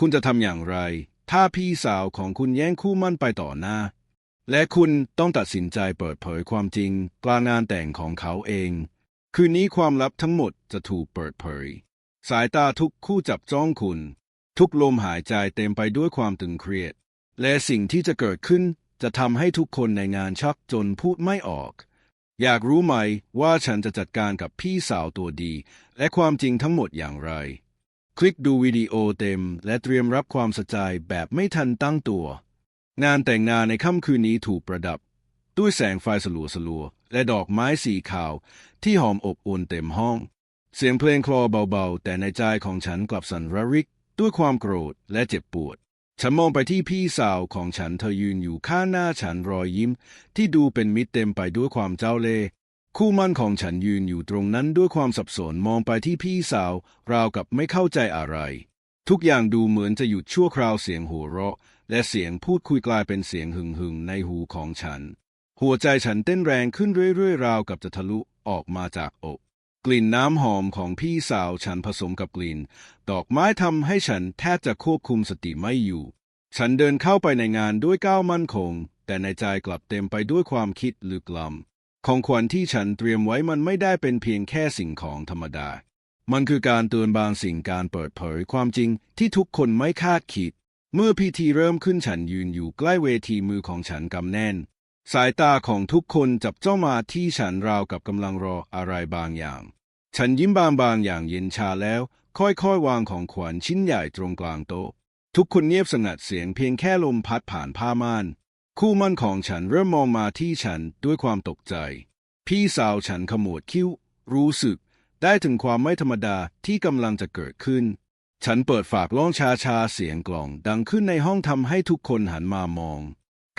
คุณจะทำอย่างไร ถ้าพี่สาวของคุณแย่งคู่มั่นไปต่อหน้า และคุณต้องตัดสินใจเปิดเผยความจริงกลางงานแต่งของเขาเอง คืนนี้ความลับทั้งหมดจะถูกเปิดเผย สายตาทุกคู่จับจ้องคุณ ทุกลมหายใจเต็มไปด้วยความตึงเครียด และสิ่งที่จะเกิดขึ้นจะทำให้ทุกคนในงานชักจนพูดไม่ออก อยากรู้ไหมว่าฉันจะจัดการกับพี่สาวตัวดี และความจริงทั้งหมดอย่างไร คลิกดูวิดีโอเต็ม และเตรียมรับความสะใจแบบไม่ทันตั้งตัว งานแต่งงานในค่ำคืนนี้ถูกประดับ ด้วยแสงไฟสลัวสลัวและดอกไม้สีขาว ที่หอมอบอุ่นเต็มห้อง เสียงเพลงคลอเบาๆ แต่ในใจของฉันกลับสั่นระริก ด้วยความโกรธและเจ็บปวด ฉันมองไปที่พี่สาวของฉันเธอยืนอยู่ข้างหน้าฉันรอยยิ้ม ที่ดูเป็นมิตรเต็มไปด้วยความเจ้าเล่ห์ คู่มั่นของฉันยืนอยู่ตรงนั้นด้วยความสับสนมองไปที่พี่สาว ราวกับไม่เข้าใจอะไร ทุกอย่างดูเหมือนจะหยุดชั่วคราวเสียงหัวเราะ และเสียงพูดคุยกลายเป็นเสียงหึ่งหึงๆในหูของฉัน หัวใจฉันเต้นแรงขึ้นเรื่อยๆ ราวกับจะทะลุออกมาจากอก กลิ่นน้ำหอมของพี่สาวฉันผสมกับกลิ่น ดอกไม้ทำให้ฉันแทบจะควบคุมสติไม่อยู่ ฉันเดินเข้าไปในงานด้วยก้าวมั่นคง แต่ในใจกลับเต็มไปด้วยความคิดลึกล้ำ ของขวัญที่ฉันเตรียมไว้มันไม่ได้เป็นเพียงแค่สิ่งของธรรมดา มันคือการเตือนบางสิ่งการเปิดเผยความจริงที่ทุกคนไม่คาดคิด เมื่อพิธีเริ่มขึ้นฉันยืนอยู่ใกล้เวทีมือของฉันกำแน่น สายตาของทุกคนจับจ้องมาที่ฉันราวกับกำลังรออะไรบางอย่าง ฉันยิ้มบางๆอย่างเย็นชาแล้ว ค่อยๆ วางของขวัญชิ้นใหญ่ตรงกลางโต๊ะ ทุกคนเงียบสงัดเสียงเพียงแค่ลมพัดผ่านผ้าม่าน คู่มั่นของฉันเริ่มมองมาที่ฉันด้วยความตกใจ พี่สาวฉันขมวดคิ้ว รู้สึก ได้ถึงความไม่ธรรมดาที่กำลังจะเกิดขึ้น ฉันเปิดฝากร้องชาชาเสียงกล่องดังขึ้นในห้องทำให้ทุกคนหันมามอง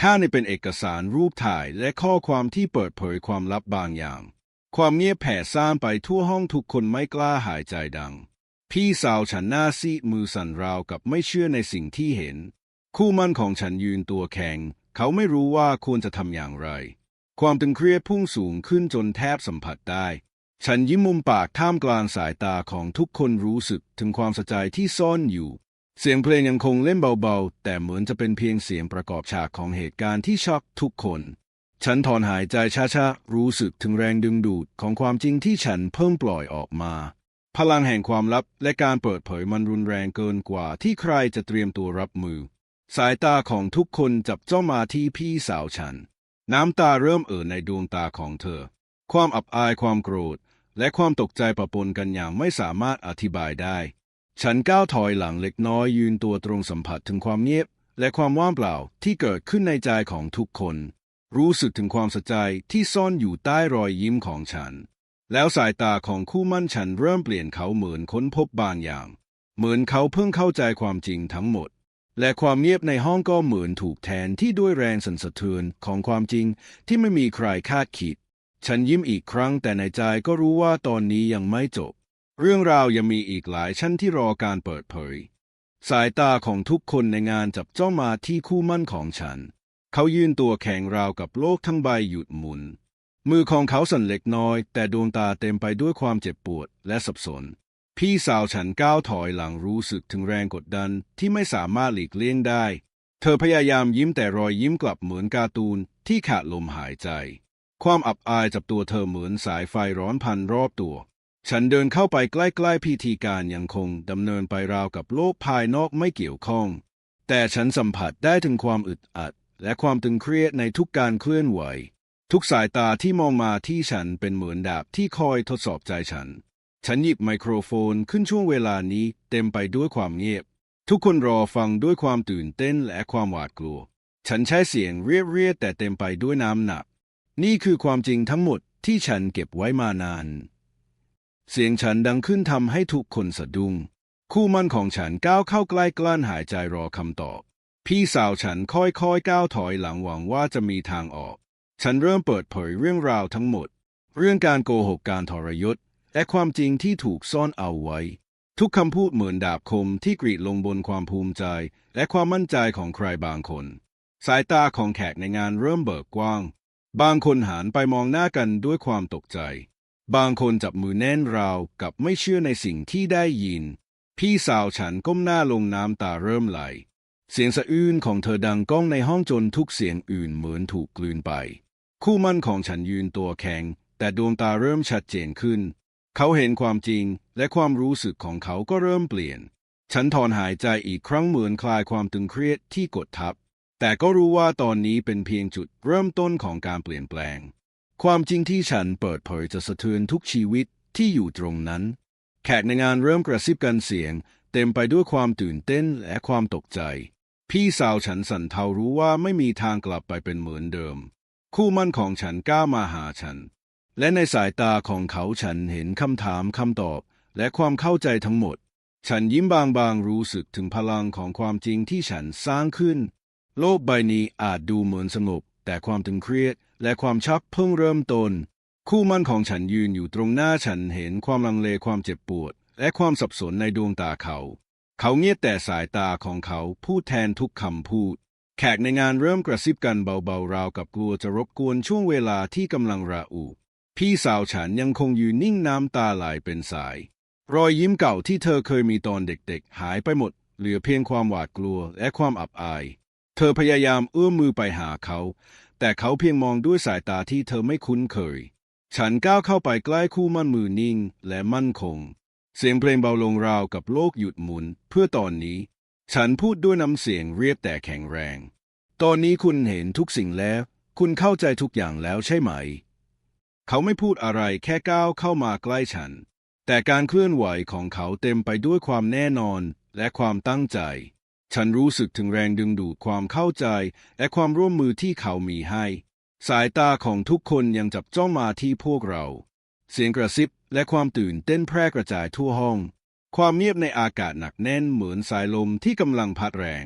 ข้าในเป็นเอกสารรูปถ่ายและข้อความที่เปิดเผยความลับบางอย่าง ความเงียบแผ่ซ่านไปทั่วห้องทุกคนไม่กล้าหายใจดัง พี่สาวฉันหน้าซีดมือสั่นราวกับไม่เชื่อในสิ่งที่เห็น คู่มั่นของฉันยืนตัวแข็ง เขาไม่รู้ว่าควรจะทำอย่างไร ความตึงเครียดพุ่งสูงขึ้นจนแทบสัมผัสได้ ฉันยิ้มมุมปากท่ามกลางสายตาของทุกคนรู้สึกถึงความสะใจที่ซ่อนอยู่ เสียงเพลงยังคงเล่นเบาๆ แต่เหมือนจะเป็นเพียงเสียงประกอบฉากของเหตุการณ์ที่ช็อกทุกคน ฉันถอนหายใจช้าๆ รู้สึกถึงแรงดึงดูดของความจริงที่ฉันเพิ่งปล่อยออกมา พลังแห่งความลับและการเปิดเผยมันรุนแรงเกินกว่าที่ใครจะเตรียมตัวรับมือ สายตาของทุกคนจับจ้องมาที่พี่สาวฉัน น้ำตาเริ่มเอ่อในดวงตาของเธอ ความอับอายความโกรธ และความตกใจปะปนกันอย่างไม่สามารถอธิบายได้ ฉันก้าวถอยหลังเล็กน้อยยืนตัวตรงสัมผัสถึงความเงียบ และความว่างเปล่าที่เกิดขึ้นในใจของทุกคน รู้สึกถึงความสะใจที่ซ่อนอยู่ใต้รอยยิ้มของฉัน แล้วสายตาของคู่มั่นฉันเริ่มเปลี่ยนเขาเหมือนค้นพบบางอย่าง เหมือนเขาเพิ่งเข้าใจความจริงทั้งหมด และความเงียบในห้องก็เหมือนถูกแทนที่ด้วยแรงสั่นสะเทือนของความจริงที่ไม่มีใครคาดคิด ฉันยิ้มอีกครั้งแต่ในใจก็รู้ว่าตอนนี้ยังไม่จบ เรื่องราวยังมีอีกหลายชั้นที่รอการเปิดเผย สายตาของทุกคนในงานจับจ้องมาที่คู่มั่นของฉัน เขายืนตัวแข็งราวกับโลกทั้งใบหยุดหมุน มือของเขาสั่นเล็กน้อย แต่ดวงตาเต็มไปด้วยความเจ็บปวดและสับสน พี่สาวฉันก้าวถอยหลังรู้สึกถึงแรงกดดันที่ไม่สามารถหลีกเลี่ยงได้ เธอพยายามยิ้มแต่รอยยิ้มกลับเหมือนการ์ตูนที่ขาดลมหายใจ ความอับอายจับตัวเธอเหมือนสายไฟร้อนพันรอบตัว ฉันเดินเข้าไปใกล้ๆพิธีการยังคงดำเนินไปราวกับโลกภายนอกไม่เกี่ยวข้อง แต่ฉันสัมผัสได้ถึงความอึดอัด และความตึงเครียดในทุกการเคลื่อนไหว ทุกสายตาที่มองมาที่ฉันเป็นเหมือนดาบที่คอยทดสอบใจฉัน ฉันหยิบไมโครโฟนขึ้นช่วงเวลานี้เต็มไปด้วยความเงียบ ทุกคนรอฟังด้วยความตื่นเต้นและความหวาดกลัว ฉันใช้เสียงเรียบๆแต่เต็มไปด้วยน้ำหนัก นี่คือความจริงทั้งหมดที่ฉันเก็บไว้มานาน เสียงฉันดังขึ้นทำให้ทุกคนสะดุ้ง คู่มั่นของฉันก้าวเข้าใกล้กลั้นหายใจรอคำตอบ พี่สาวฉันค่อยๆก้าวถอยหลังหวังว่าจะมีทางออก ฉันเริ่มเปิดเผยเรื่องราวทั้งหมด เรื่องการโกหกการทรยศ และความจริงที่ถูกซ่อนเอาไว้ ทุกคำพูดเหมือนดาบคมที่กรีดลงบนความภูมิใจ และความมั่นใจของใครบางคน สายตาของแขกในงานเริ่มเบิกกว้าง บางคนหันไปมองหน้ากันด้วยความตกใจ บางคนจับมือแน่นราวกับไม่เชื่อในสิ่งที่ได้ยิน พี่สาวฉันก้มหน้าลงน้ำตาเริ่มไหล เสียงสะอื้นของเธอดังก้องในห้องจนทุกเสียงอื่นเหมือนถูกกลืนไป คู่มั่นของฉันยืนตัวแข็งแต่ดวงตาเริ่มชัดเจนขึ้น เขาเห็นความจริงและความรู้สึกของเขาก็เริ่มเปลี่ยน ฉันถอนหายใจอีกครั้งเหมือนคลายความตึงเครียดที่กดทับ แต่ก็รู้ว่าตอนนี้เป็นเพียงจุดเริ่มต้นของการเปลี่ยนแปลง ความจริงที่ฉันเปิดเผยจะสะเทือนทุกชีวิตที่อยู่ตรงนั้น แขกในงานเริ่มกระซิบกันเสียง เต็มไปด้วยความตื่นเต้นและความตกใจ พี่สาวฉันสันเทารู้ว่าไม่มีทางกลับไปเป็นเหมือนเดิม คู่มั่นของฉันกล้ามาหาฉัน และในสายตาของเขาฉันเห็นคำถามคำตอบ และความเข้าใจทั้งหมด ฉันยิ้มบางๆรู้สึกถึงพลังของความจริงที่ฉันสร้างขึ้น โลกใบนี้อาจดูเหมือนสงบแต่ความตึงเครียดและความชักเพิ่งเริ่มต้น คู่มั่นของฉันยืนอยู่ตรงหน้าฉันเห็นความลังเลความเจ็บปวด และความสับสนในดวงตาเขา เขาเงียบแต่สายตาของเขาพูดแทนทุกคำพูด แขกในงานเริ่มกระซิบกันเบาๆราวกับกลัวจะรบกวนช่วงเวลาที่กำลังระอุ พี่สาวฉันยังคงยืนนิ่งน้ำตาไหลเป็นสาย รอยยิ้มเก่าที่เธอเคยมีตอนเด็กๆ หายไปหมด เหลือเพียงความหวาดกลัวและความอับอาย เธอพยายามเอื้อมมือไปหาเขา แต่เขาเพียงมองด้วยสายตาที่เธอไม่คุ้นเคย ฉันก้าวเข้าไปใกล้คู่มั่นมือนิ่งและมั่นคง เสียงเพลงเบาลงราวกับโลกหยุดหมุน เพื่อตอนนี้ ฉันพูดด้วยน้ำเสียงเรียบแต่แข็งแรง ตอนนี้คุณเห็นทุกสิ่งแล้ว คุณเข้าใจทุกอย่างแล้วใช่ไหม เขาไม่พูดอะไรแค่ก้าวเข้ามาใกล้ฉัน แต่การเคลื่อนไหวของเขาเต็มไปด้วยความแน่นอนและความตั้งใจ ฉันรู้สึกถึงแรงดึงดูดความเข้าใจ และความร่วมมือที่เขามีให้ สายตาของทุกคนยังจับจ้องมาที่พวกเรา เสียงกระซิบและความตื่นเต้นแพร่กระจายทั่วห้อง ความเงียบในอากาศหนักแน่นเหมือนสายลมที่กำลังพัดแรง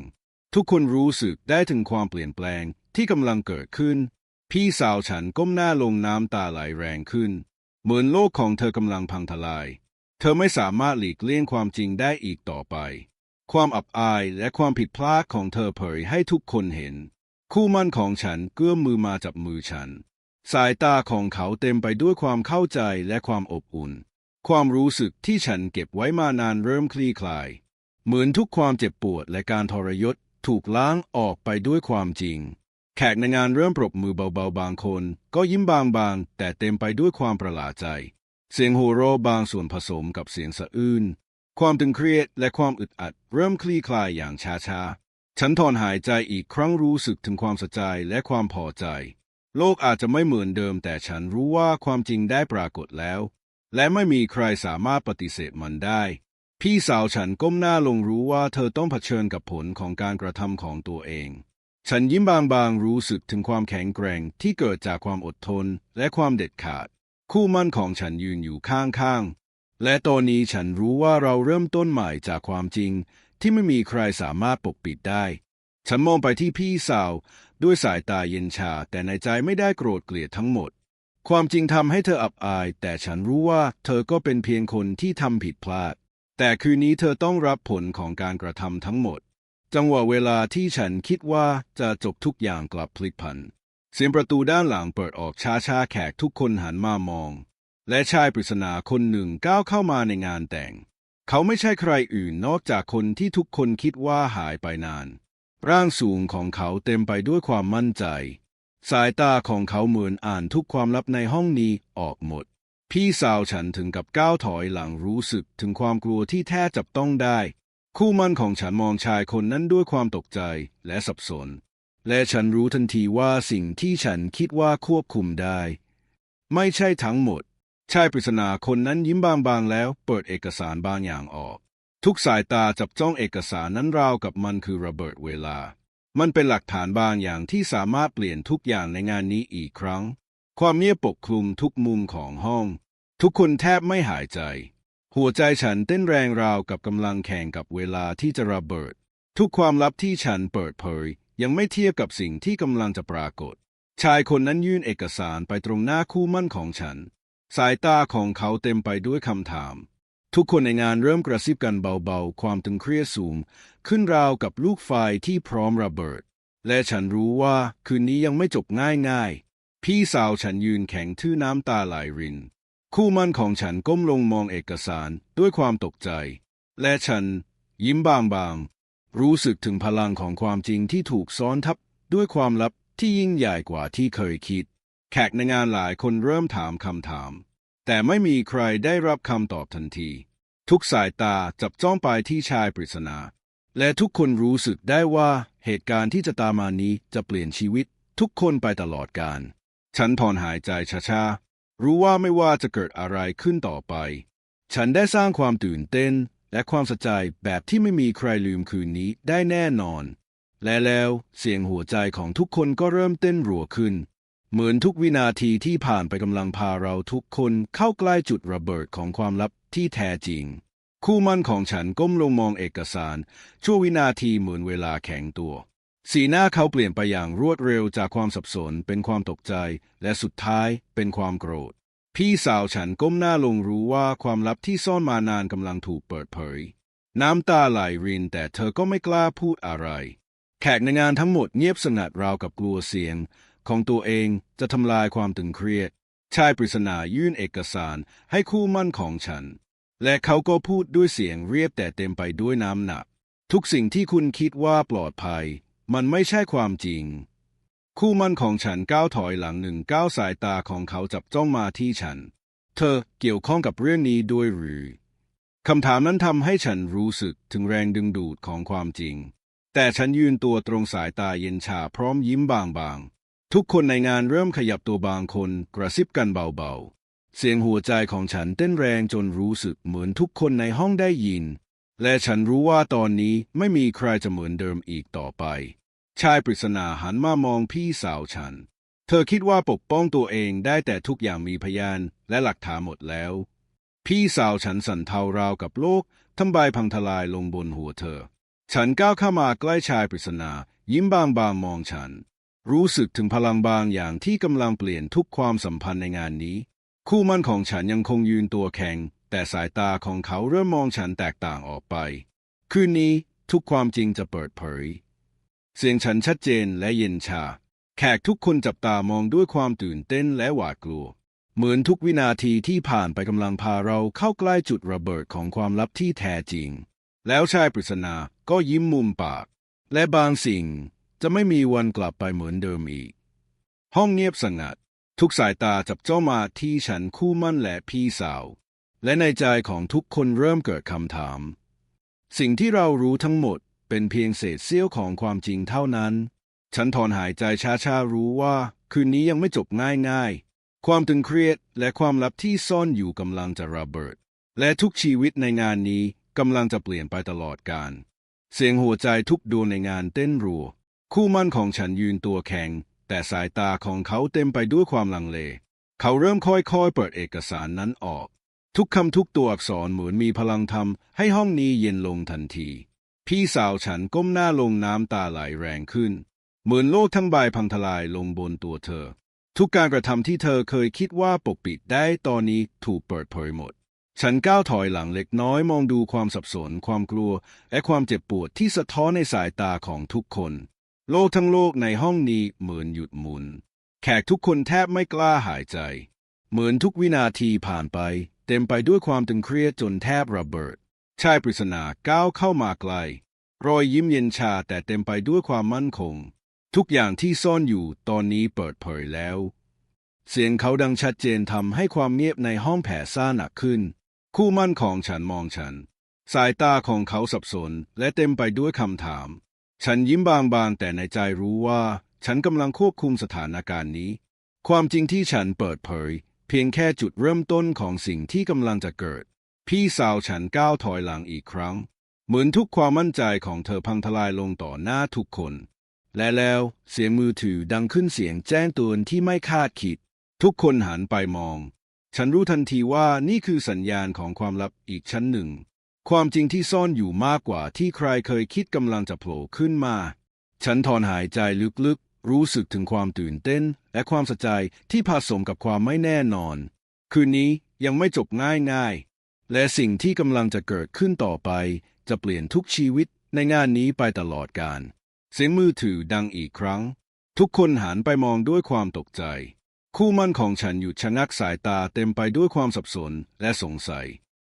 ทุกคนรู้สึกได้ถึงความเปลี่ยนแปลงที่กำลังเกิดขึ้น พี่สาวฉันก้มหน้าลงน้ำตาไหลแรงขึ้น เหมือนโลกของเธอกำลังพังทลาย เธอไม่สามารถหลีกเลี่ยงความจริงได้อีกต่อไป ความอับอายและความผิดพลาดของเธอเผยให้ทุกคนเห็น คู่มั่นของฉันเกื้อมมือมาจับมือฉัน สายตาของเขาเต็มไปด้วยความเข้าใจและความอบอุ่น ความรู้สึกที่ฉันเก็บไว้มานานเริ่มคลี่คลาย เหมือนทุกความเจ็บปวดและการทรยศถูกล้างออกไปด้วยความจริง แขกในงานเริ่มปรบมือเบาๆบางคน ก็ยิ้มบางๆ แต่เต็มไปด้วยความประหลาดใจ เสียงโห่ร้องบางส่วนผสมกับเสียงสะอื้นความตึงเครียดและความอึดอัด เริ่มคลี่คลายอย่างช้าๆ ฉันถอนหายใจอีกครั้งรู้สึกถึงความสะใจและความพอใจ โลกอาจจะไม่เหมือนเดิม แต่ฉันรู้ว่าความจริงได้ปรากฏแล้ว และไม่มีใครสามารถปฏิเสธมันได้ พี่สาวฉันก้มหน้าลงรู้ว่าเธอต้องเผชิญกับผลของการกระทำของตัวเอง ฉันยิ้มบางๆรู้สึกถึงความแข็งแกร่งที่เกิดจากความอดทนและความเด็ดขาด คู่มั่นของฉันยืนอยู่ข้างๆ และตอนนี้ฉันรู้ว่าเราเริ่มต้นใหม่จากความจริง ที่ไม่มีใครสามารถปกปิดได้ ฉันมองไปที่พี่สาว ด้วยสายตาเย็นชา แต่ในใจไม่ได้โกรธเกลียดทั้งหมด ความจริงทำให้เธออับอาย แต่ฉันรู้ว่าเธอก็เป็นเพียงคนที่ทำผิดพลาด แต่คืนนี้เธอต้องรับผลของการกระทำทั้งหมด จังหวะเวลาที่ฉันคิดว่าจะจบทุกอย่างกลับพลิกผัน เสียงประตูด้านหลังเปิดออกช้าๆแขกทุกคนหันมามอง และชายปริศนาคนหนึ่งก้าวเข้ามาในงานแต่ง เขาไม่ใช่ใครอื่นนอกจากคนที่ทุกคนคิดว่าหายไปนาน ร่างสูงของเขาเต็มไปด้วยความมั่นใจ สายตาของเขาเหมือนอ่านทุกความลับในห้องนี้ออกหมด พี่สาวฉันถึงกับก้าวถอยหลังรู้สึกถึงความกลัวที่แท้จับต้องได้ คู่มั่นของฉันมองชายคนนั้นด้วยความตกใจและสับสน และฉันรู้ทันทีว่าสิ่งที่ฉันคิดว่าควบคุมได้ ไม่ใช่ทั้งหมด ชายปริศนาคนนั้นยิ้มบางๆแล้ว เปิดเอกสารบางอย่างออก ทุกสายตาจับจ้องเอกสารนั้นราวกับมันคือระเบิดเวลา มันเป็นหลักฐานบางอย่างที่สามารถเปลี่ยนทุกอย่างในงานนี้อีกครั้ง ความเงียบปกคลุมทุกมุมของห้อง ทุกคนแทบไม่หายใจ หัวใจฉันเต้นแรงราวกับกำลังแข่งกับเวลาที่จะระเบิด ทุกความลับที่ฉันเปิดเผย ยังไม่เทียบกับสิ่งที่กำลังจะปรากฏ ชายคนนั้นยื่นเอกสารไปตรงหน้าคู่มั่นของฉัน สายตาของเขาเต็มไปด้วยคำถาม ทุกคนในงานเริ่มกระซิบกันเบาๆ ความตึงเครียดสูง ขึ้นราวกับลูกไฟที่พร้อมระเบิด และฉันรู้ว่าคืนนี้ยังไม่จบง่ายๆ พี่สาวฉันยืนแข็งทื่อน้ำตาไหลริน คู่มั่นของฉันก้มลงมองเอกสารด้วยความตกใจ และฉันยิ้มบางๆ รู้สึกถึงพลังของความจริงที่ถูกซ้อนทับด้วยความลับที่ยิ่งใหญ่กว่าที่เคยคิด แขกในงานหลายคนเริ่มถามคำถาม แต่ไม่มีใครได้รับคำตอบทันที ทุกสายตาจับจ้องไปที่ชายปริศนา และทุกคนรู้สึกได้ว่าเหตุการณ์ที่จะตามมานี้จะเปลี่ยนชีวิตทุกคนไปตลอดกาลฉันถอนหายใจช้าๆ รู้ว่าไม่ว่าจะเกิดอะไรขึ้นต่อไป ฉันได้สร้างความตื่นเต้น และความสะใจแบบที่ไม่มีใครลืมคืนนี้ได้แน่นอน และแล้วเสียงหัวใจของทุกคนก็เริ่มเต้นรัวขึ้น เหมือนทุกวินาทีที่ผ่านไปกำลังพาเราทุกคนเข้าใกล้จุดระเบิดของความลับที่แท้จริง คู่มั่นของฉันก้มลงมองเอกสาร ชั่ววินาทีเหมือนเวลาแข็งตัว สีหน้าเขาเปลี่ยนไปอย่างรวดเร็วจากความสับสนเป็นความตกใจ และสุดท้ายเป็นความโกรธ พี่สาวฉันก้มหน้าลงรู้ว่าความลับที่ซ่อนมานานกำลังถูกเปิดเผย น้ำตาไหลรินแต่เธอก็ไม่กล้าพูดอะไร แขกในงานทั้งหมดเงียบสงัดราวกับกลัวเสียง ของตัวเองจะทำลายความตึงเครียด ชายปริศนายื่นเอกสารให้คู่มั่นของฉัน และเขาก็พูดด้วยเสียงเรียบแต่เต็มไปด้วยน้ำหนัก ทุกสิ่งที่คุณคิดว่าปลอดภัย มันไม่ใช่ความจริง คู่มั่นของฉันก้าวถอยหลังหนึ่งก้าวสายตาของเขาจับจ้องมาที่ฉัน เธอเกี่ยวข้องกับเรื่องนี้ด้วยหรือคำถามนั้นทำให้ฉันรู้สึกถึงแรงดึงดูดของความจริง แต่ฉันยืนตัวตรงสายตาเย็นชาพร้อมยิ้มบางๆ ทุกคนในงานเริ่มขยับตัวบางคนกระซิบกันเบาๆ เสียงหัวใจของฉันเต้นแรงจนรู้สึกเหมือนทุกคนในห้องได้ยิน และฉันรู้ว่าตอนนี้ไม่มีใครจะเหมือนเดิมอีกต่อไป ชายปริศนาหันมามองพี่สาวฉัน เธอคิดว่าปกป้องตัวเองได้แต่ทุกอย่างมีพยานและหลักฐานหมดแล้ว พี่สาวฉันสั่นเทาราวกับโลกทำใบพังทลายลงบนหัวเธอ ฉันก้าวเข้ามาใกล้ชายปริศนา ยิ้มบางบางๆมองฉัน รู้สึกถึงพลังบางอย่างที่กำลังเปลี่ยนทุกความสัมพันธ์ในงานนี้ คู่มั่นของฉันยังคงยืนตัวแข็ง แต่สายตาของเขาเริ่มมองฉันแตกต่างออกไป คืนนี้ทุกความจริงจะเปิดเผย เสียงฉันชัดเจนและเย็นชา แขกทุกคนจับตามองด้วยความตื่นเต้นและหวาดกลัว เหมือนทุกวินาทีที่ผ่านไปกำลังพาเราเข้าใกล้จุดระเบิดของความลับที่แท้จริง แล้วชายปริศนาก็ยิ้มมุมปาก และบางสิ่งจะไม่มีวันกลับไปเหมือนเดิมอีก ห้องเงียบสงัด ทุกสายตาจับจ้องมาที่ฉันคู่มั่นและพี่สาว และในใจของทุกคนเริ่มเกิดคำถาม สิ่งที่เรารู้ทั้งหมด เป็นเพียงเศษเสี้ยวของความจริงเท่านั้น ฉันถอนหายใจช้าๆรู้ว่า คืนนี้ยังไม่จบง่ายๆ ความตึงเครียดและความลับที่ซ่อนอยู่กำลังจะระเบิด และทุกชีวิตในงานนี้กำลังจะเปลี่ยนไปตลอดกาลเสียงหัวใจทุกดวงในงานเต้นรัว คู่มั่นของฉันยืนตัวแข็ง แต่สายตาของเขาเต็มไปด้วยความลังเล เขาเริ่มค่อยๆ เปิดเอกสารนั้นออก ทุกคำทุกตัวอักษรเหมือนมีพลังทำให้ห้องนี้เย็นลงทันที พี่สาวฉันก้มหน้าลงน้ำตาไหลแรงขึ้น เหมือนโลกทั้งใบพังทลายลงบนตัวเธอ ทุกการกระทำที่เธอเคยคิดว่าปกปิดได้ตอนนี้ถูกเปิดเผยหมด ฉันก้าวถอยหลังเล็กน้อยมองดูความสับสน ความกลัว และความเจ็บปวดที่สะท้อนในสายตาของทุกคน โลกทั้งโลกในห้องนี้เหมือนหยุดหมุน แขกทุกคนแทบไม่กล้าหายใจ เหมือนทุกวินาทีผ่านไป เต็มไปด้วยความตึงเครียดจนแทบระเบิด ชายปริศนาก้าวเข้ามาใกล รอยยิ้มเย็นชาแต่เต็มไปด้วยความมั่นคง ทุกอย่างที่ซ่อนอยู่ตอนนี้เปิดเผยแล้ว เสียงเขาดังชัดเจนทำให้ความเงียบในห้องแผ่ซ่าหนักขึ้น คู่มั่นของฉันมองฉัน สายตาของเขาสับสนและเต็มไปด้วยคำถาม ฉันยิ้มบางๆแต่ในใจรู้ว่า ฉันกำลังควบคุมสถานการณ์นี้ ความจริงที่ฉันเปิดเผย เพียงแค่จุดเริ่มต้นของสิ่งที่กำลังจะเกิด พี่สาวฉันก้าวถอยหลังอีกครั้ง เหมือนทุกความมั่นใจของเธอพังทลายลงต่อหน้าทุกคน และแล้วเสียงมือถือดังขึ้นเสียงแจ้งเตือนที่ไม่คาดคิด ทุกคนหันไปมอง ฉันรู้ทันทีว่านี่คือสัญญาณของความลับอีกชั้นหนึ่ง ความจริงที่ซ่อนอยู่มากกว่าที่ใครเคยคิดกำลังจะโผล่ขึ้นมา ฉันถอนหายใจลึกๆ รู้สึกถึงความตื่นเต้น และความสะใจที่ผสมกับความไม่แน่นอน คืนนี้ยังไม่จบง่ายๆ และสิ่งที่กำลังจะเกิดขึ้นต่อไป จะเปลี่ยนทุกชีวิตในงานนี้ไปตลอดกาลเสียงมือถือดังอีกครั้ง ทุกคนหันไปมองด้วยความตกใจ คู่มั่นของฉันหยุดชะงักสายตาเต็มไปด้วยความสับสนและสงสัย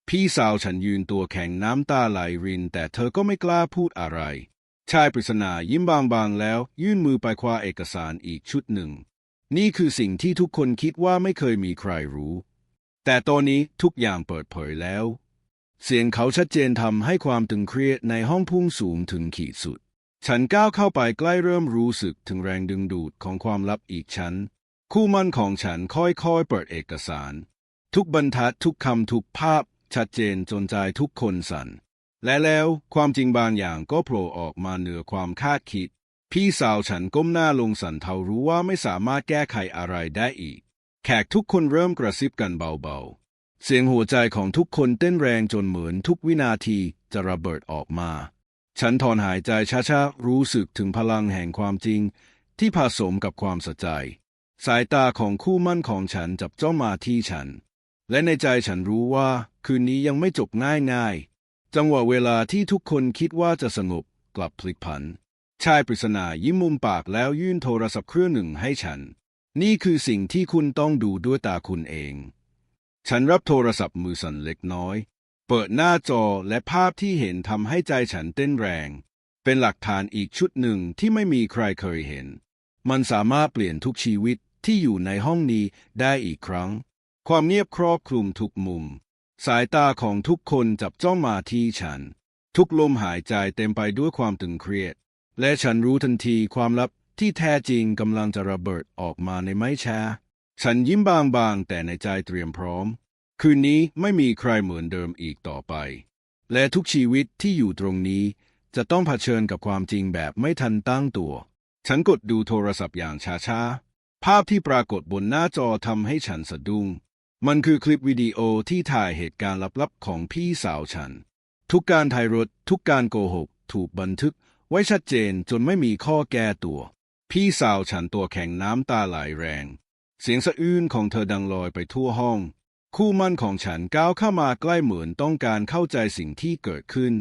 พี่สาวฉันยืนตัวแข็งน้ำตาไหลริน แต่เธอก็ไม่กล้าพูดอะไร ชายปริศนายิ้มบางๆแล้ว ยื่นมือไปคว้าเอกสารอีกชุดหนึ่ง นี่คือสิ่งที่ทุกคนคิดว่าไม่เคยมีใครรู้ แต่ตอนนี้ทุกอย่างเปิดเผยแล้ว เสียงเขาชัดเจนทำให้ความตึงเครียดในห้องพุ่งสูงถึงขีดสุด ฉันก้าวเข้าไปใกล้เริ่มรู้สึกถึงแรงดึงดูดของความลับอีกชั้น คู่มั่นของฉันค่อยๆเปิดเอกสาร ทุกบรรทัดทุกคำทุกภาพ ชัดเจนจนใจทุกคนสั่น และแล้วความจริงบางอย่างก็โผล่ออกมาเหนือความคาดคิด พี่สาวฉันก้มหน้าลงสันเทารู้ว่าไม่สามารถแก้ไขอะไรได้อีก แขกทุกคนเริ่มกระซิบกันเบาๆ เสียงหัวใจของทุกคนเต้นแรงจนเหมือนทุกวินาทีจะระเบิดออกมา ฉันถอนหายใจช้าๆ รู้สึกถึงพลังแห่งความจริง ที่ผสมกับความสะใจ สายตาของคู่มั่นของฉันจับจ้องมาที่ฉัน และในใจฉันรู้ว่าคืนนี้ยังไม่จบง่ายๆ จังหวะเวลาที่ทุกคนคิดว่าจะสงบกลับพลิกผัน ชายปริศนายิ้มมุมปากแล้วยื่นโทรศัพท์เครื่องหนึ่งให้ฉัน นี่คือสิ่งที่คุณต้องดูด้วยตาคุณเอง ฉันรับโทรศัพท์มือสั่นเล็กน้อย เปิดหน้าจอและภาพที่เห็นทำให้ใจฉันเต้นแรง เป็นหลักฐานอีกชุดหนึ่งที่ไม่มีใครเคยเห็น มันสามารถเปลี่ยนทุกชีวิตที่อยู่ในห้องนี้ได้อีกครั้ง ความเงียบครอบคลุมทุกมุม สายตาของทุกคนจับจ้องมาที่ฉัน ทุกลมหายใจเต็มไปด้วยความตึงเครียด และฉันรู้ทันทีความลับ ที่แท้จริงกำลังจะระเบิดออกมาในไม่ช้า ฉันยิ้มบางๆ แต่ในใจเตรียมพร้อม คืนนี้ไม่มีใครเหมือนเดิมอีกต่อไป และทุกชีวิตที่อยู่ตรงนี้ จะต้องเผชิญกับความจริงแบบไม่ทันตั้งตัว ฉันกดดูโทรศัพท์อย่างช้าๆ ภาพที่ปรากฏบนหน้าจอทำให้ฉันสะดุ้ง มันคือคลิปวิดีโอที่ถ่ายเหตุการณ์ลับๆ ของพี่สาวฉัน ทุกการถ่ายรถ ทุกการโกหก ถูกบันทึกไว้ชัดเจนจนไม่มีข้อแก้ตัว พี่สาวฉันตัวแข็งน้ำตาไหลแรง เสียงสะอื้นของเธอดังลอยไปทั่วห้อง คู่มั่นของฉันก้าวเข้ามาใกล้เหมือนต้องการเข้าใจสิ่งที่เกิดขึ้น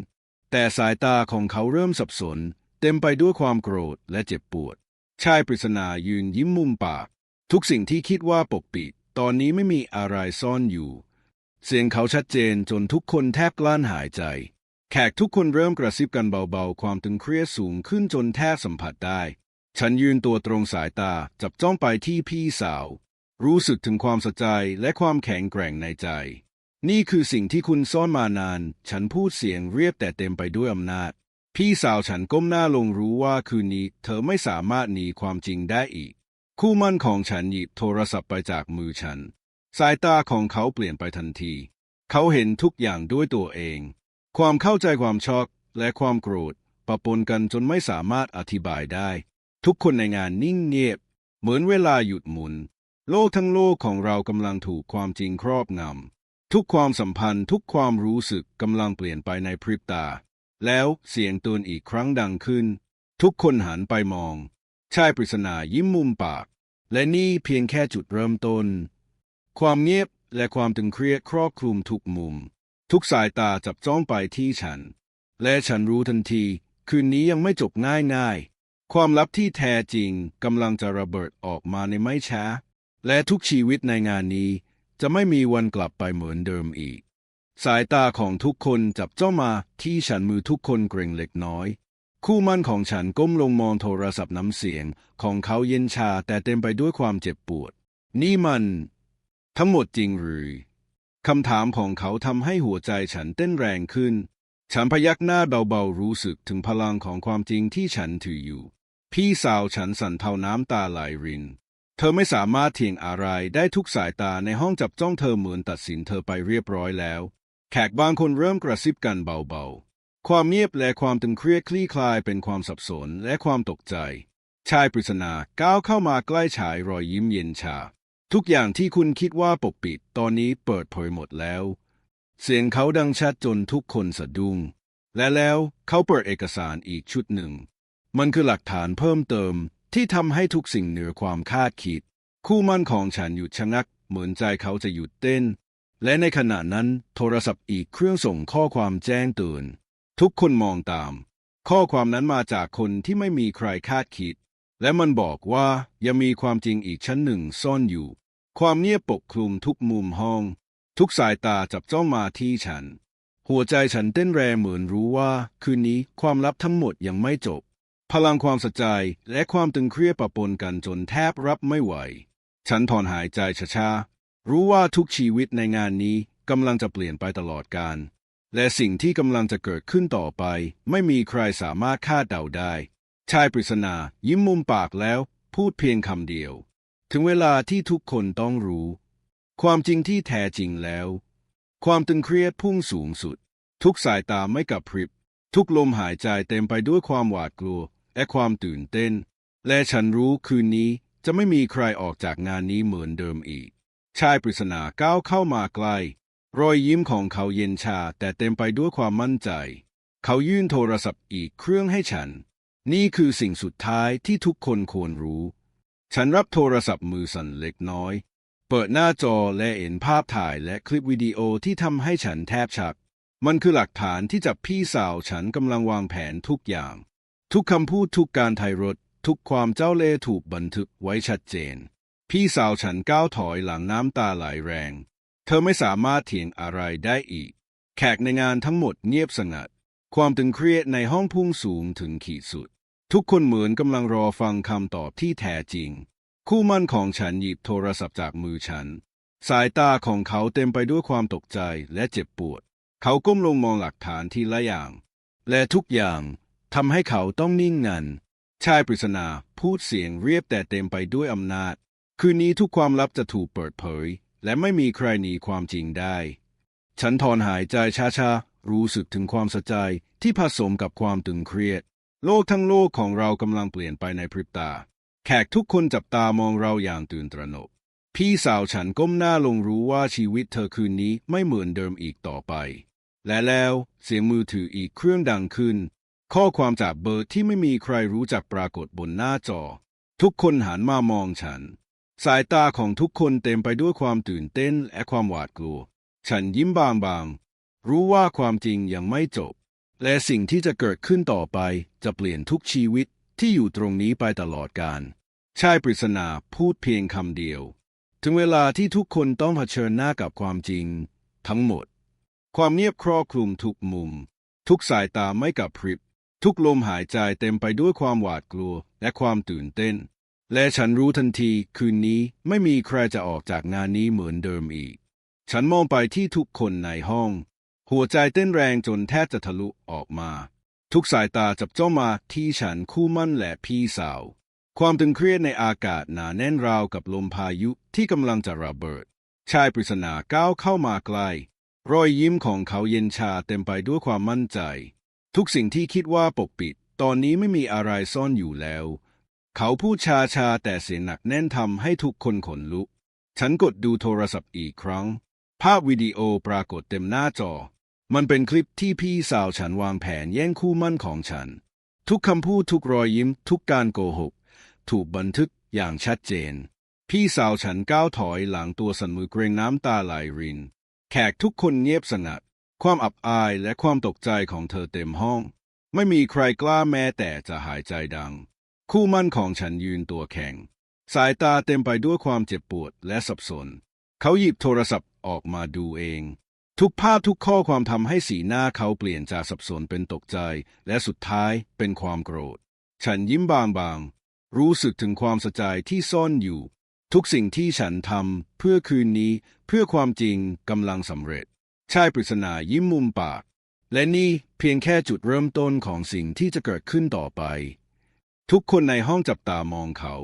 แต่สายตาของเขาเริ่มสับสน เต็มไปด้วยความโกรธและเจ็บปวด ชายปริศนายืนยิ้มมุมปาก ทุกสิ่งที่คิดว่าปกปิด ตอนนี้ไม่มีอะไรซ่อนอยู่ เสียงเขาชัดเจนจนทุกคนแทบกลั้นหายใจ แขกทุกคนเริ่มกระซิบกันเบาๆ ความตึงเครียดสูงขึ้นจนแทบสัมผัสได้ ฉันยืนตัวตรงสายตาจับจ้องไปที่พี่สาว รู้สึกถึงความสะใจและความแข็งแกร่งในใจ นี่คือสิ่งที่คุณซ่อนมานาน ฉันพูดเสียงเรียบแต่เต็มไปด้วยอำนาจ พี่สาวฉันก้มหน้าลงรู้ว่าคืนนี้เธอไม่สามารถหนีความจริงได้อีก คู่มั่นของฉันหยิบโทรศัพท์ไปจากมือฉัน สายตาของเขาเปลี่ยนไปทันที เขาเห็นทุกอย่างด้วยตัวเอง ความเข้าใจความช็อกและความโกรธปะปนกันจนไม่สามารถอธิบายได้ ทุกคนในงานนิ่งเงียบ เหมือนเวลาหยุดหมุน โลกทั้งโลกของเรากำลังถูกความจริงครอบงำทุกความสัมพันธ์ทุกความรู้สึกกำลังเปลี่ยนไปในพริบตา แล้วเสียงตูนอีกครั้งดังขึ้น ทุกคนหันไปมอง ชายปริศนายิ้มมุมปาก และนี่เพียงแค่จุดเริ่มต้น ความเงียบและความตึงเครียดครอบคลุมทุกมุม ทุกสายตาจับจ้องไปที่ฉัน และฉันรู้ทันที คืนนี้ยังไม่จบง่ายๆ ความลับที่แท้จริงกำลังจะระเบิดออกมาในไม่ช้า และทุกชีวิตในงานนี้ จะไม่มีวันกลับไปเหมือนเดิมอีก สายตาของทุกคนจับจ้องมาที่ฉันมือทุกคนเกรงเล็กน้อย คู่มั่นของฉันก้มลงมองโทรศัพท์น้ำเสียงของเขาเย็นชาแต่เต็มไปด้วยความเจ็บปวด นี่มัน ทั้งหมดจริงหรือคำถามของเขาทำให้หัวใจฉันเต้นแรงขึ้น ฉันพยักหน้าเบาๆรู้สึกถึงพลังของความจริงที่ฉันถืออยู่ พี่สาวฉันสั่นเทาน้ำตาไหลริน เธอไม่สามารถเถียงอะไรได้ทุกสายตาในห้องจับจ้องเธอเหมือนตัดสินเธอไปเรียบร้อยแล้ว แขกบางคนเริ่มกระซิบกันเบาๆ ความเงียบและความตึงเครียดคลี่คลายเป็นความสับสนและความตกใจ ชายปริศนาก้าวเข้ามาใกล้ฉายรอยยิ้มเย็นชา ทุกอย่างที่คุณคิดว่าปกปิดตอนนี้เปิดเผยหมดแล้ว เสียงเขาดังชัดจนทุกคนสะดุ้งและแล้วเขาเปิดเอกสารอีกชุดหนึ่ง มันคือหลักฐานเพิ่มเติมที่ทำให้ทุกสิ่งเหนือความคาดคิด คู่มั่นของฉันหยุดชะงัก เหมือนใจเขาจะหยุดเต้น และในขณะนั้นโทรศัพท์อีกเครื่องส่งข้อความแจ้งเตือนทุกคนมองตาม ข้อความนั้นมาจากคนที่ไม่มีใครคาดคิด และมันบอกว่ายังมีความจริงอีกชั้นหนึ่งซ่อนอยู่ ความเงียบปกคลุมทุกมุมห้อง ทุกสายตาจับจ้องมาที่ฉัน หัวใจฉันเต้นแรงเหมือนรู้ว่า คืนนี้ความลับทั้งหมดยังไม่จบ พลังความสะใจและความตึงเครียดปะปนกันจนแทบรับไม่ไหว ฉันถอนหายใจช้าๆ รู้ว่าทุกชีวิตในงานนี้กำลังจะเปลี่ยนไปตลอดกาลและสิ่งที่กำลังจะเกิดขึ้นต่อไป ไม่มีใครสามารถคาดเดาได้ ชายปริศนายิ้มมุมปากแล้วพูดเพียงคำเดียว ถึงเวลาที่ทุกคนต้องรู้ ความจริงที่แท้จริงแล้ว ความตึงเครียดพุ่งสูงสุด ทุกสายตาไม่กลับพริบ ทุกลมหายใจเต็มไปด้วยความหวาดกลัว และความตื่นเต้น และฉันรู้คืนนี้จะไม่มีใครออกจากงานนี้เหมือนเดิมอีก ชายปริศนาก้าวเข้ามาใกล้ รอยยิ้มของเขาเย็นชาแต่เต็มไปด้วยความมั่นใจ เขายื่นโทรศัพท์อีกเครื่องให้ฉัน นี่คือสิ่งสุดท้ายที่ทุกคนควรรู้ ฉันรับโทรศัพท์มือสั่นเล็กน้อย เปิดหน้าจอและเห็นภาพถ่ายและคลิปวิดีโอที่ทำให้ฉันแทบชัก มันคือหลักฐานที่จับพี่สาวฉันกำลังวางแผนทุกอย่าง ทุกคำพูดทุกการถ่ายรถ ทุกความเจ้าเล่ห์ถูกบันทึกไว้ชัดเจน พี่สาวฉันก้าวถอยหลังน้ำตาไหลแรง เธอไม่สามารถเถียงอะไรได้อีก แขกในงานทั้งหมดเงียบสงัด ความตึงเครียดในห้องพุ่งสูงถึงขีดสุด ทุกคนเหมือนกำลังรอฟังคำตอบที่แท้จริง คู่มั่นของฉันหยิบโทรศัพท์จากมือฉัน สายตาของเขาเต็มไปด้วยความตกใจและเจ็บปวด เขาก้มลงมองหลักฐานทีละอย่าง และทุกอย่าง ทำให้เขาต้องนิ่งงัน ชายปริศนาพูดเสียงเรียบแต่เต็มไปด้วยอำนาจ คืนนี้ทุกความลับจะถูกเปิดเผย และไม่มีใครหนีความจริงได้ ฉันถอนหายใจช้าๆ รู้สึกถึงความสะใจที่ผสมกับความตึงเครียด โลกทั้งโลกของเรากำลังเปลี่ยนไปในพริบตา แขกทุกคนจับตามองเราอย่างตื่นตระหนก พี่สาวฉันก้มหน้าลงรู้ว่าชีวิตเธอคืนนี้ไม่เหมือนเดิมอีกต่อไปและแล้วเสียงมือถืออีกเครื่องดังขึ้น ข้อความจากเบอร์ที่ไม่มีใครรู้จักปรากฏบนหน้าจอ ทุกคนหันมามองฉัน สายตาของทุกคนเต็มไปด้วยความตื่นเต้นและความหวาดกลัว ฉันยิ้มบางๆ รู้ว่าความจริงยังไม่จบ และสิ่งที่จะเกิดขึ้นต่อไปจะเปลี่ยนทุกชีวิตที่อยู่ตรงนี้ไปตลอดกาลชายปริศนาพูดเพียงคำเดียว ถึงเวลาที่ทุกคนต้องเผชิญหน้ากับความจริง ทั้งหมด ความเงียบครอบคลุมทุกมุม ทุกสายตาไม่กลับพริบ ทุกลมหายใจเต็มไปด้วยความหวาดกลัวและความตื่นเต้น และฉันรู้ทันทีคืนนี้ไม่มีใครจะออกจากงานนี้เหมือนเดิมอีก ฉันมองไปที่ทุกคนในห้อง หัวใจเต้นแรงจนแทบจะทะลุออกมา ทุกสายตาจับจ้องมาที่ฉันคู่มั่นและพี่สาว ความตึงเครียดในอากาศหนาแน่นราวกับลมพายุที่กำลังจะระเบิด ชายปริศนาก้าวเข้ามาใกล้รอยยิ้มของเขาเย็นชาเต็มไปด้วยความมั่นใจ ทุกสิ่งที่คิดว่าปกปิด ตอนนี้ไม่มีอะไรซ่อนอยู่แล้ว เขาพูดชาชาแต่เสียงหนักแน่นทำให้ทุกคนขนลุก ฉันกดดูโทรศัพท์อีกครั้ง ภาพวิดีโอปรากฏเต็มหน้าจอ มันเป็นคลิปที่พี่สาวฉันวางแผนแย่งคู่มั่นของฉัน ทุกคำพูดทุกรอยยิ้ม ทุกการโกหก ถูกบันทึกอย่างชัดเจน พี่สาวฉันก้าวถอยหลังตัวสั่นมือเกรงน้ำตาไหลริน แขกทุกคนเงียบสงัด ความอับอายและความตกใจของเธอเต็มห้อง ไม่มีใครกล้าแม้แต่จะหายใจดัง คู่มั่นของฉันยืนตัวแข็ง สายตาเต็มไปด้วยความเจ็บปวดและสับสน เขาหยิบโทรศัพท์ออกมาดูเอง ทุกภาพทุกข้อความทำให้สีหน้าเขาเปลี่ยนจากสับสนเป็นตกใจ และสุดท้ายเป็นความโกรธ ฉันยิ้มบางๆ รู้สึกถึงความสะใจที่ซ่อนอยู่ ทุกสิ่งที่ฉันทำเพื่อคืนนี้เพื่อความจริงกำลังสำเร็จ ชายปริศนายิ้มมุมปาก และนี่เพียงแค่จุดเริ่มต้นของสิ่งที่จะเกิดขึ้นต่อไป ทุกคนในห้องจับตามองเขา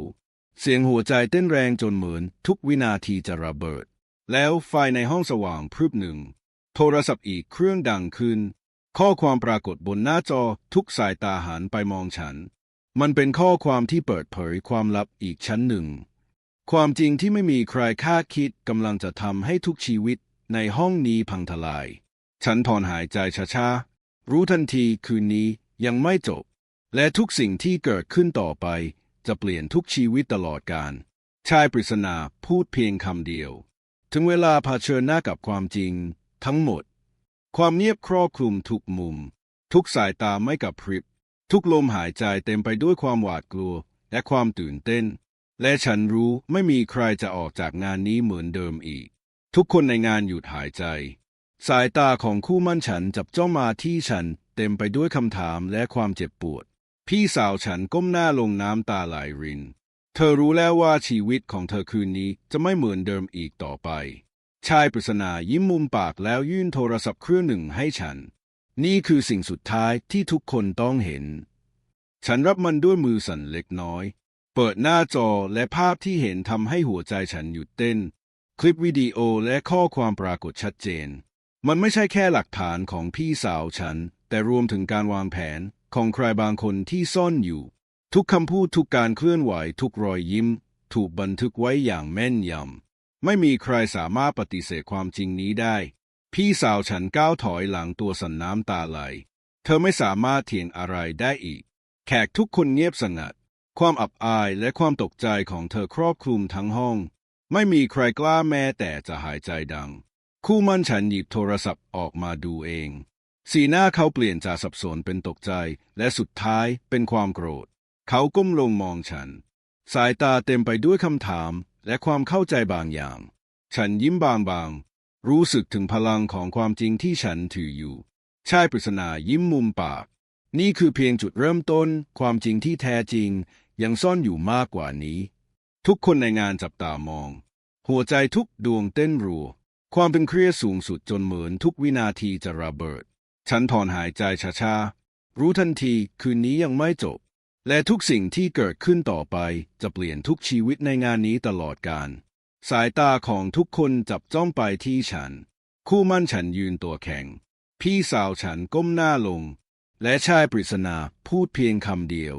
เสียงหัวใจเต้นแรงจนเหมือนทุกวินาทีจะระเบิด แล้วไฟในห้องสว่างพรึบหนึ่ง โทรศัพท์อีกเครื่องดังขึ้น ข้อความปรากฏบนหน้าจอทุกสายตาหันไปมองฉัน มันเป็นข้อความที่เปิดเผยความลับอีกชั้นหนึ่งความจริงที่ไม่มีใครคาดคิดกำลังจะทำให้ทุกชีวิต ในห้องนี้พังทลาย ฉันถอนหายใจช้าๆ รู้ทันทีคืนนี้ยังไม่จบ และทุกสิ่งที่เกิดขึ้นต่อไปจะเปลี่ยนทุกชีวิตตลอดกาลชายปริศนาพูดเพียงคำเดียว ถึงเวลาเผชิญหน้ากับความจริง ทั้งหมด ความเงียบครอบคลุมทุกมุม ทุกสายตาไม่กระพริบ ทุกลมหายใจเต็มไปด้วยความหวาดกลัว และความตื่นเต้น และฉันรู้ไม่มีใครจะออกจากงานนี้เหมือนเดิมอีก ทุกคนในงานหยุดหายใจ สายตาของคู่มั่นฉันจับจ้องมาที่ฉันเต็มไปด้วยคำถามและความเจ็บปวด พี่สาวฉันก้มหน้าลงน้ำตาไหลริน เธอรู้แล้วว่าชีวิตของเธอคืนนี้จะไม่เหมือนเดิมอีกต่อไป ชายปริศนายิ้มมุมปากแล้วยื่นโทรศัพท์เครื่องหนึ่งให้ฉัน นี่คือสิ่งสุดท้ายที่ทุกคนต้องเห็น ฉันรับมันด้วยมือสั่นเล็กน้อย เปิดหน้าจอและภาพที่เห็นทำให้หัวใจฉันหยุดเต้น คลิปวิดีโอและข้อความปรากฏชัดเจน มันไม่ใช่แค่หลักฐานของพี่สาวฉัน แต่รวมถึงการวางแผนของใครบางคนที่ซ่อนอยู่ ทุกคำพูดทุกการเคลื่อนไหวทุกรอยยิ้ม ถูกบันทึกไว้อย่างแม่นยำ ไม่มีใครสามารถปฏิเสธความจริงนี้ได้ พี่สาวฉันก้าวถอยหลังตัวสั่นน้ำตาไหล เธอไม่สามารถเถียงอะไรได้อีก แขกทุกคนเงียบสงัด ความอับอายและความตกใจของเธอครอบคลุมทั้งห้อง ไม่มีใครกล้าแม้แต่จะหายใจดัง คู่มั่นฉันหยิบโทรศัพท์ออกมาดูเอง สีหน้าเขาเปลี่ยนจากสับสนเป็นตกใจ และสุดท้ายเป็นความโกรธ เขาก้มลงมองฉัน สายตาเต็มไปด้วยคำถามและความเข้าใจบางอย่าง ฉันยิ้มบางๆ รู้สึกถึงพลังของความจริงที่ฉันถืออยู่ ชายปริศนายิ้มมุมปาก นี่คือเพียงจุดเริ่มต้น ความจริงที่แท้จริงยังซ่อนอยู่มากกว่านี้ ทุกคนในงานจับตามอง หัวใจทุกดวงเต้นรัว ความเป็นเครียดสูงสุดจนเหมือนทุกวินาทีจะระเบิด ฉันถอนหายใจช้าๆ รู้ทันทีคืนนี้ยังไม่จบ และทุกสิ่งที่เกิดขึ้นต่อไปจะเปลี่ยนทุกชีวิตในงานนี้ตลอดกาลสายตาของทุกคนจับจ้องไปที่ฉัน คู่มั่นฉันยืนตัวแข็ง พี่สาวฉันก้มหน้าลง และชายปริศนาพูดเพียงคำเดียว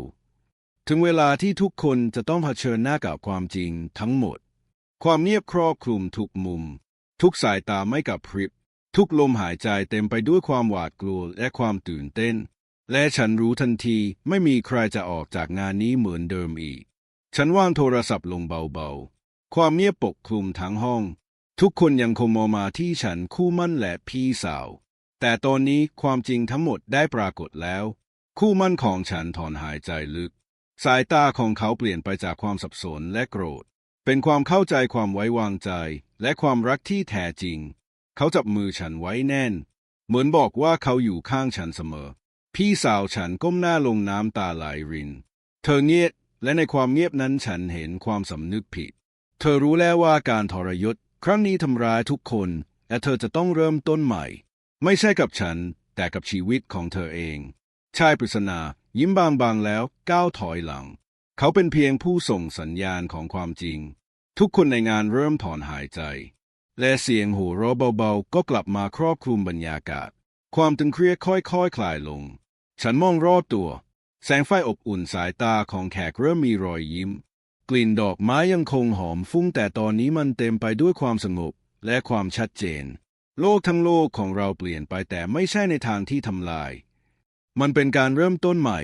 ถึงเวลาที่ทุกคนจะต้องเผชิญหน้ากับความจริงทั้งหมด ความเงียบครอบคลุมทุกมุม ทุกสายตาไม่กับพริบ ทุกลมหายใจเต็มไปด้วยความหวาดกลัวและความตื่นเต้น และฉันรู้ทันทีไม่มีใครจะออกจากงานนี้เหมือนเดิมอีก ฉันวางโทรศัพท์ลงเบาๆ ความเงียบปกคลุมทั้งห้อง ทุกคนยังคงมองมาที่ฉันคู่มั่นและพี่สาว แต่ตอนนี้ความจริงทั้งหมดได้ปรากฏแล้ว คู่มั่นของฉันถอนหายใจลึก สายตาของเขาเปลี่ยนไปจากความสับสนและโกรธ เป็นความเข้าใจความไว้วางใจ และความรักที่แท้จริง เขาจับมือฉันไว้แน่น เหมือนบอกว่าเขาอยู่ข้างฉันเสมอ พี่สาวฉันก้มหน้าลงน้ำตาไหลริน เธอเงียบและในความเงียบนั้นฉันเห็นความสำนึกผิด เธอรู้แล้วว่าการทรยศครั้งนี้ทำร้ายทุกคน และเธอจะต้องเริ่มต้นใหม่ ไม่ใช่กับฉัน แต่กับชีวิตของเธอเอง ชายปริศนา ยิ้มบางๆแล้วก้าวถอยหลัง เขาเป็นเพียงผู้ส่งสัญญาณของความจริง ทุกคนในงานเริ่มถอนหายใจ และเสียงหัวเราะเบาๆ ก็กลับมาครอบคลุมบรรยากาศ ความตึงเครียดค่อยๆคคลายลง ฉันมองรอบตัว แสงไฟอบอุ่นสายตาของแขกเริ่มมีรอยยิ้ม กลิ่นดอกไม้ยังคงหอมฟุ้งแต่ตอนนี้มันเต็มไปด้วยความสงบและความชัดเจน โลกทั้งโลกของเราเปลี่ยนไปแต่ไม่ใช่ในทางที่ทำลาย มันเป็นการเริ่มต้นใหม่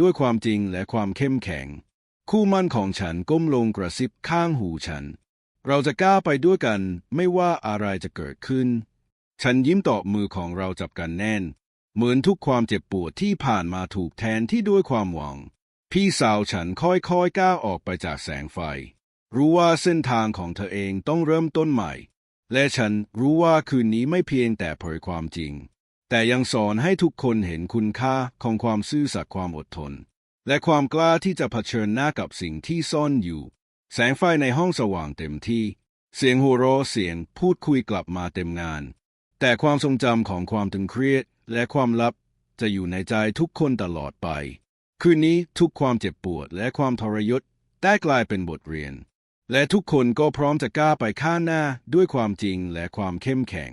ด้วยความจริงและความเข้มแข็ง คู่มั่นของฉันก้มลงกระซิบข้างหูฉัน เราจะก้าวไปด้วยกันไม่ว่าอะไรจะเกิดขึ้น ฉันยิ้มตอบมือของเราจับกันแน่น เหมือนทุกความเจ็บปวดที่ผ่านมาถูกแทนที่ด้วยความหวัง พี่สาวฉันค่อยๆก้าวออกไปจากแสงไฟ รู้ว่าเส้นทางของเธอเองต้องเริ่มต้นใหม่ และฉันรู้ว่าคืนนี้ไม่เพียงแต่เผยความจริง แต่ยังสอนให้ทุกคนเห็นคุณค่าของความซื่อสัตย์ความอดทน และความกล้าที่จะเผชิญหน้ากับสิ่งที่ซ่อนอยู่ แสงไฟในห้องสว่างเต็มที่ เสียงหัวเราะเสียงพูดคุยกลับมาเต็มงาน แต่ความทรงจำของความตึงเครียดและความลับจะอยู่ในใจทุกคนตลอดไป คืนนี้ทุกความเจ็บปวดและความทรยศได้กลายเป็นบทเรียน และทุกคนก็พร้อมจะกล้าไปข้างหน้าด้วยความจริงและความเข้มแข็ง